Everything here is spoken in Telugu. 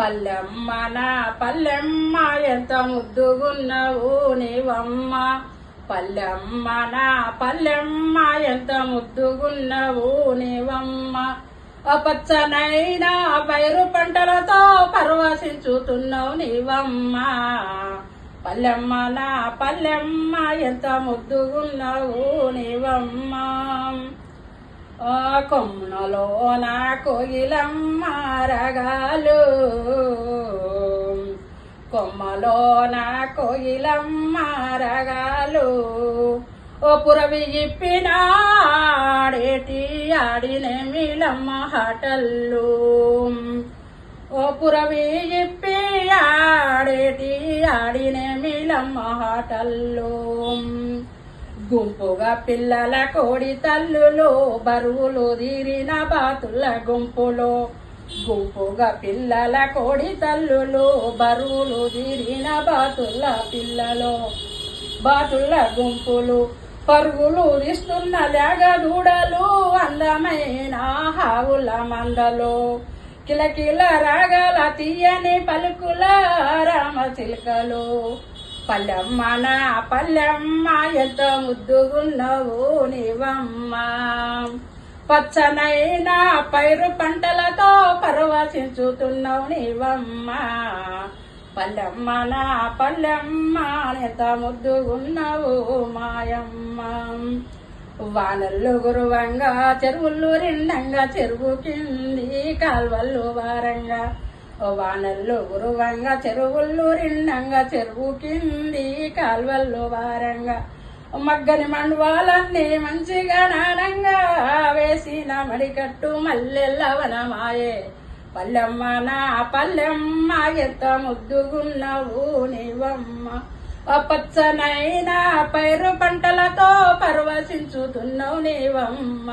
పల్లెమ్మ నా పల్లెమ్మ ఎంత ముద్దుగున్నావు నీవమ్మ. పల్లెమ్మ నా పల్లెమ్మ ఎంత ముద్దుగున్నావు నీవమ్మ. ఆ పైరు పంటలతో పరవశించుతున్నావు నీవమ్మ. పల్లెమ్మ నా పల్లెమ్మ ఎంత ముద్దుగున్నావు నీవమ్మ. ఆ కొమ్మలో నా కోగిలమ్మ రగాలు. కొమ్మలో నా కోయిలం మారగాలు ఓ పురవి ఇప్పినాడేటి ఆడిన మిలమ్మ హటల్లు. ఓ పురవి ఇప్పి ఆడేటి ఆడిన మిలమ్మ హటల్లు. గుంపుగా పిల్లల కోడి తల్లులు బరువులు తీరిన బాతుల గుంపులో. గుంపుగా పిల్లల కోడి తల్లులు బరువులు తీరిన బాతుల పిల్లలు. బాతుల గుంపులు పరుగులు తీస్తున్న లేగ దూడలు అందమైన హావుల మందలు. కిలకిల రాగల తీయని పలుకుల రామచిలుకలు పల్లెమ్మ నా పల్లెమ్మ ఎంత ముద్దుగున్నావు నీవమ్మ. పచ్చనైన పైరు పంటలతో పరవశించుతున్నావు నీవమ్మ. పల్లెమ్మ నా పల్లెమ్మ ఎంత ముద్దుగున్నావు మాయమ్మ. వానల్లో గురువంగా చెరువుల్లో రెండంగా చెరువు కింది కాల్వల్లో వారంగా. వానల్లో గురువంగా చెరువుల్లో రెండంగా చెరువు కింది కాల్వల్లో వారంగా. మగ్గని మండువాలన్నీ మంచిగా నానంగా వేసిన మడికట్టు మల్లెల్లవనమాయే పల్లెమ్మ నా పల్లెమ్మ ఎంత ముద్దుగున్నావు నీవమ్మ పచ్చనైనా పైరు పంటలతో పరవశించుతున్నావు నీవమ్మ.